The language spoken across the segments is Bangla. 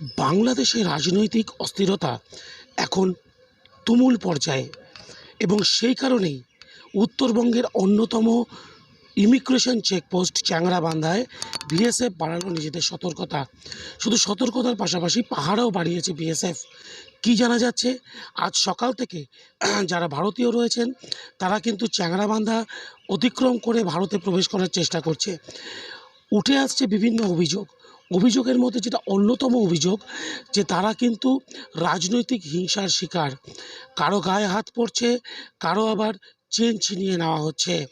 বাংলাদেশে রাজনৈতিক অস্থিরতা এখন তুমুল পর্যায়ে এবং সেই কারণেই উত্তরবঙ্গের অন্যতম ইমিগ্রেশন চেকপোস্ট চ্যাংরাবান্ধায় বিএসএফ বাড়ালো নিজেদের সতর্কতা। শুধু সতর্কতার পাশাপাশি পাহাড়াও বাড়িয়েছে বিএসএফ। কি জানা যাচ্ছে? আজ সকাল থেকে যারা ভারতীয় রয়েছেন, তারা কিন্তু চ্যাংরাবান্ধা অতিক্রম করে ভারতে প্রবেশ করার চেষ্টা করছে। উঠে আসছে বিভিন্ন অভিযোগ। অভিযোগের মধ্যে যেটা অন্যতম অভিযোগ, যে তারা কিন্তু রাজনৈতিক হিংসার শিকার। কারও গায়ে হাত পড়ছে, কারও আবার চেন ছিনিয়ে নেওয়া হচ্ছে।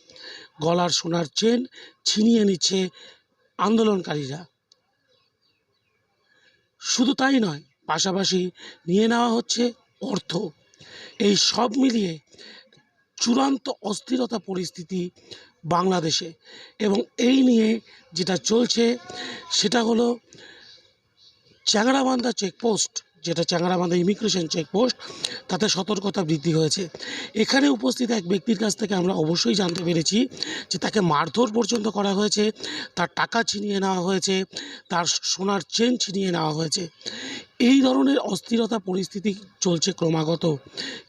গলার সোনার চেন ছিনিয়ে নিচ্ছে আন্দোলনকারীরা। শুধু তাই নয়, পাশাপাশি নিয়ে নেওয়া হচ্ছে অর্থ। এই সব মিলিয়ে চূড়ান্ত অস্থিরতা পরিস্থিতি বাংলাদেশে। এবং এই নিয়ে যেটা চলছে, সেটা হলো চ্যাংরাবান্ধা চেকপোস্ট যেটা চ্যাংরাবান্ধা ইমিগ্রেশন চেকপোস্ট তাতে সতর্কতা বৃদ্ধি হয়েছে। এখানে উপস্থিত এক ব্যক্তির কাছ থেকে আমরা অবশ্যই জানতে পেরেছি যে তাকে মারধর পর্যন্ত করা হয়েছে, তার টাকা ছিনিয়ে নেওয়া হয়েছে, তার সোনার চেন ছিনিয়ে নেওয়া হয়েছে। এই ধরনের অস্থিরতা পরিস্থিতি চলছে ক্রমাগত।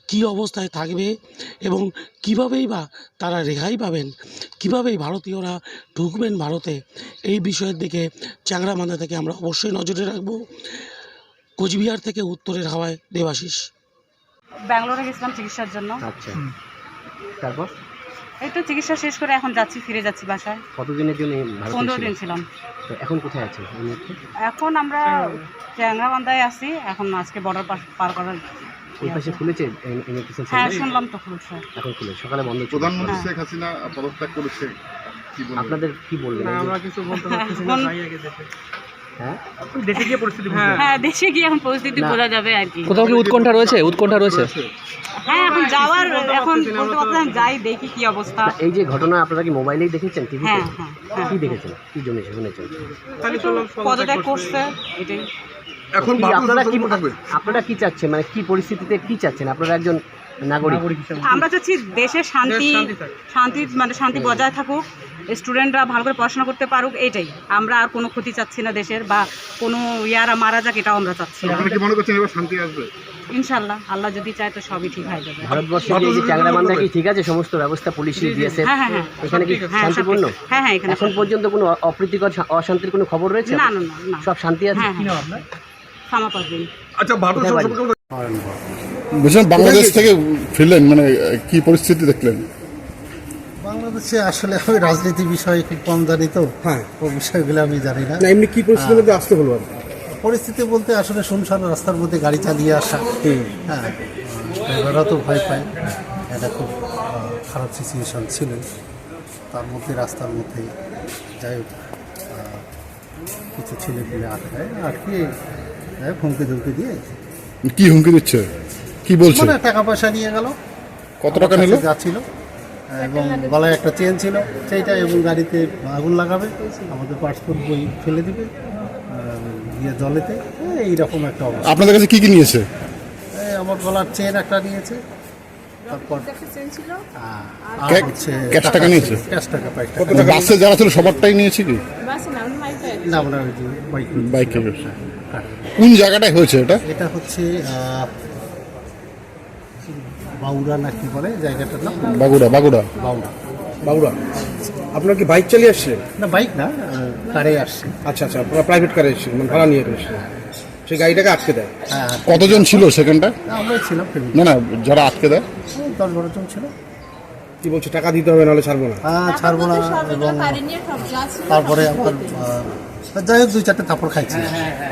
কী অবস্থায় থাকবে এবং কীভাবেই বা তারা রেহাই পাবেন কীভাবেই ভারতীয়রা ঢুকবেন ভারতে এই বিষয়ের দিকে চ্যাংরা চ্যাংরামান্দা থেকে আমরা অবশ্যই নজরে রাখব। কোচবিহার থেকে উত্তরের হাওয়ায় দেবাশিস। ব্যাঙ্গালোরে গেছিলাম চিকিৎসার জন্য। আচ্ছা। তারপর? এই তো চিকিৎসা শেষ করে এখন যাচ্ছি ফিরে যাচ্ছি বাসায়। কতদিনের জন্য পনেরো দিন ছিলাম। তো এখন কোথায় আছে এখন আমরা চ্যাংরাবান্ধায় আছি এখন আজকে বর্ডার পার করার ওই পাশে খুলেছে হ্যাঁ শুনলাম তো খুলছে। এখন খুলে সকালে বন্ধ ছিল। প্রধানমন্ত্রী। শেখ হাসিনা পদত্যাগ করেছে আপনাদের কি বলবেন? কিছু বলতে দেশে গিয়ে পরিস্থিতি হ্যাঁ দেশে গিয়ে এখন পরিস্থিতি বোঝা যাবে আর কি। কোথাও কি উৎকণ্ঠা রয়েছে? উৎকণ্ঠা রয়েছে? হ্যাঁ এখন যাওয়ার এখন বলতে পারছেন যাই দেখি কি অবস্থা। এই যে ঘটনা আপনারা কি মোবাইলেই দেখেছেন টিভিতে? হ্যাঁ হ্যাঁ হ্যাঁ। কি দেখেছেন? কি শুনেছেন? পদত্যাগ করছে। এটাই। এখন কি আপনারা কি আপনারা কি চাচ্ছেন? মানে কি পরিস্থিতিতে কি চাচ্ছেন? আপনারা একজন নাগরিক। আমরা চাচ্ছি দেশে শান্তি শান্তি মানে শান্তি বজায় থাকুক স্টুডেন্টরা ভালো করে পড়াশোনা করতে পারুক এটাই আমরা আর কোনো ক্ষতি চাচ্ছি না দেশের বা কোনো ইয়ারা মারা যাক এটাও আমরা চাচ্ছি না। মনে করছেন এবার শান্তি আসবে? ইনশাল্লাহ আল্লাহ যদি চায় তো সবই ঠিক হয়ে যাবে। ভারতবর্ষে এই যে চ্যাংরাবান্ধা কি ঠিক আছে সমস্ত ব্যবস্থা হ্যাঁ হ্যাঁ হ্যাঁ। এখানে কি হ্যাঁ শান্তিপূর্ণ? হ্যাঁ হ্যাঁ এখানে এখন পর্যন্ত কোনো অপ্রীতিকর অশান্তির কোনো খবর রয়েছে? না না না না। সব শান্তি আছে? হ্যাঁ হ্যাঁ। ক্ষমা করবেন। আচ্ছা ভারত বলছিলাম বাংলাদেশ থেকে ফিরলেন মানে কি পরিস্থিতি দেখলেন? বাংলাদেশে আসলে আমি রাজনীতি বিষয়ে খুব কম জানি তো। হ্যাঁ। ও বিষয়গুলো আমি জানি না। এমনি কি পরিস্থিতির মধ্যে আসতে হলো আর পরিস্থিতি বলতে আসলে শুনশান রাস্তার মধ্যে গাড়ি চালিয়ে আসা। হ্যাঁ ড্রাইভাররা তো ভয় পায়। এটা খুব খারাপ সিচুয়েশন ছিল। তার মধ্যে রাস্তার মধ্যে যাই হোক কিছু ছেলে পেলে আটকায় আটকে যাই হোক হুমকি ধুমকি দিয়ে কি হুমকি দিচ্ছে? কি বলছে? মানে টাকা পয়সা নিয়ে গেল। কত টাকা নিল? যাচ্ছিল এবং গলায় একটা চেন ছিল সেইটা এবং গাড়িতে আগুন লাগাবে আমাদের পাসপোর্ট বই ফেলে দিবে গিয়ে জলেতে এইরকম একটা অবস্থা। আপনাদের কাছে কি কি নিয়েছে? এই আমার গলার চেন একটা নিয়েছে তারপর ক্যাশ টাকা নিয়েছে? ক্যাশ টাকা বাইক বাসে যারা ছিল সবারটাই নিয়েছে কি? না আমরা ওই বাইক কোন জায়গাটায় হয়েছে এটা? এটা হচ্ছে বাউরা না কি বলে? জায়গাটার নাম? বাগুড়া বাগুড়া। বাউরা বাবুরা আপনার কি বাইক চালিয়ে আসছেন না বাইক না কারে আসছে। আচ্ছা আচ্ছা আপনারা প্রাইভেট কারে এসেছেন মানে ভাড়া নিয়ে এসেছেন। সেই গাড়িটাকে আটকে দেয়। হ্যাঁ কতজন ছিল সেখানটা আমরাই ছিলাম না না যারা আটকে দেয়? দশ বারো জন ছিল। কি বলছে টাকা দিতে হবে নাহলে ছাড়বো না? আহ, ছাড়বো না এবং তারপরে আমার আহ, যাই হোক দুই চারটে থাপড় খাইছি।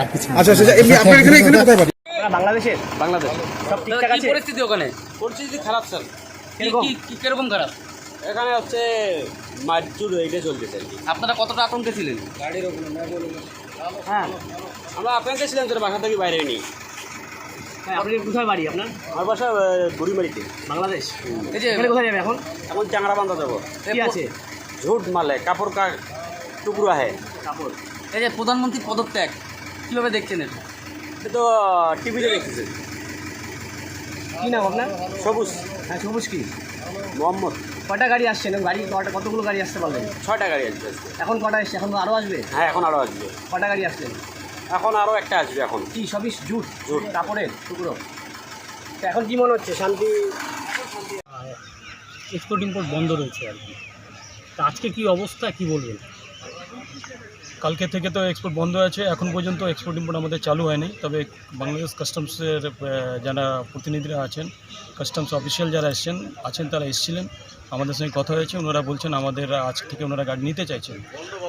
আর কিছু না। আচ্ছা আচ্ছা এমনি আপনার এখানে এখানে কোথায় বাড়ি? বাংলাদেশের? বাংলাদেশ সব ঠিকঠাক আছে? পরিস্থিতি ওখানে? পরিস্থিতি খারাপ স্যার? কীরকম? কি- কি কীরকম খারাপ? এখানে হচ্ছে মারচুর এইটা চলতেছে আর কি আপনারা কতটা আতঙ্কে ছিলেন? হ্যাঁ। আমরা আপনাকে ছিলাম তোর বাসা থেকে বাইরে নি হ্যাঁ, আপনি কোথায় বাড়ি আপনার? আমার বাসা বুড়িমারিতে। বাংলাদেশ? এই যে এখানে কোথায় যাবে এখন? এখন চাংরা বান্ধা যাব। কি আছে? ঝুট মালে কাপড় কা টুকরো है কাপড়। এই যে প্রধানমন্ত্রীর পদত্যাগ কীভাবে দেখছেন এটা? এটা তো টিভিতে দেখতেছে। কি নাম আপনার? সবুজ। হ্যাঁ সবুজ কি? মোহাম্মদ। কটা গাড়ি আসছেন গাড়ি কটা কতগুলো গাড়ি আসতে পারলেন ছয়টা গাড়ি আসবে এখন কটা এসছে? এখন আরও আসবে? হ্যাঁ এখন আরও আসবে। কটা গাড়ি আসছেন এখন আরও একটা আসবে এখন। কি সবই জুট? জুট। কাপড়ের? টুকরো? তো এখন কি মনে হচ্ছে? শান্তি? এক্সপোর্ট ইম্পোর্ট বন্ধ রয়েছে আর কি। তা আজকে কি অবস্থা কি বলবেন? কালকে থেকে তো এক্সপোর্ট বন্ধ আছে, এখন পর্যন্ত এক্সপোর্ট ইম্পোর্ট আমাদের চালু হয়নি। তবে বাংলাদেশ কাস্টমসের যারা প্রতিনিধিরা আছেন কাস্টমস অফিসিয়াল যারা এসছেন, আছেন তারা এসেছিলেন। আমাদের সঙ্গে কথা হয়েছে, ওনারা বলছেন আমাদের আজ থেকে ওনারা গাড়ি নিতে চাইছেন।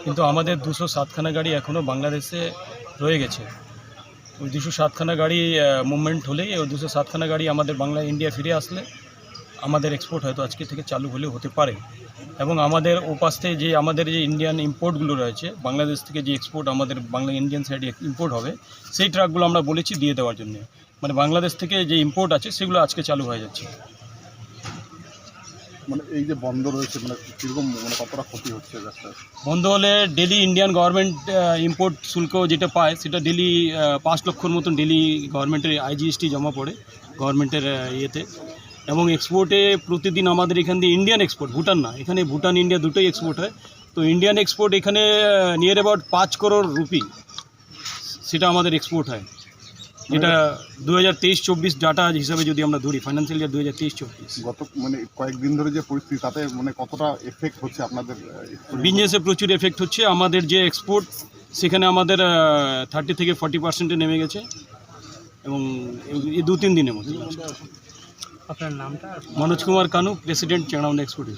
কিন্তু আমাদের দুশো সাতখানা গাড়ি এখনও বাংলাদেশে রয়ে গেছে। ওই দুশো সাতখানা গাড়ি মুভমেন্ট হলেই ওই দুশো সাতখানা গাড়ি আমাদের বাংলা ইন্ডিয়া ফিরে আসলে। আমাদের এক্সপোর্ট হয়তো আজকে থেকে চালু হলেও হতে পারে। এবং আমাদের ওপাশ থেকে যে আমাদের যে ইন্ডিয়ান ইম্পোর্টগুলো রয়েছে বাংলাদেশ থেকে যে এক্সপোর্ট আমাদের বাংলা ইন্ডিয়ান সাইডে ইম্পোর্ট হবে সেই ট্রাকগুলো আমরা বলেছি দিয়ে দেওয়ার জন্য। মানে বাংলাদেশ থেকে যে ইম্পোর্ট আছে সেগুলো আজকে চালু হয়ে যাচ্ছে। মানে এই যে বন্ধ রয়েছে মানে কীরকম মানে কতটা ক্ষতি হচ্ছে বন্ধ হলে ডেলি ইন্ডিয়ান গভর্নমেন্ট ইম্পোর্ট শুল্ক যেটা পায় সেটা ডেলি পাঁচ লক্ষর মতন ডেলি গভর্নমেন্টের আইজিএসটি জমা পড়ে গভর্নমেন্টের ইয়েতে। এবং এক্সপোর্টে প্রতিদিন আমাদের এখান দিয়ে ইন্ডিয়ান এক্সপোর্ট ভুটান না এখানে ভুটান ইন্ডিয়া দুটোই এক্সপোর্ট হয়। তো ইন্ডিয়ান এক্সপোর্ট এখানে নিয়ার অ্যাবাউট পাঁচ করোড় রুপি সেটা আমাদের এক্সপোর্ট হয়। যেটা দু হাজার তেইশ চব্বিশ ডাটা হিসাবে যদি আমরা ধরি ফাইন্যান্সিয়াল ইয়ার দু হাজার তেইশ চব্বিশ। গত মানে কয়েকদিন ধরে যে পরিস্থিতি তাতে মানে কতটা এফেক্ট হচ্ছে আপনাদের বিজনেসে প্রচুর এফেক্ট হচ্ছে। আমাদের যে এক্সপোর্ট সেখানে আমাদের থার্টি থেকে ফর্টি পার্সেন্টে নেমে গেছে। এবং এই- এই দু তিন দিনের মধ্যে। আপনার নামটা? মনোজ কুমার কানু প্রেসিডেন্ট চ্যাংড়াউন্ড এক্সপোর্ট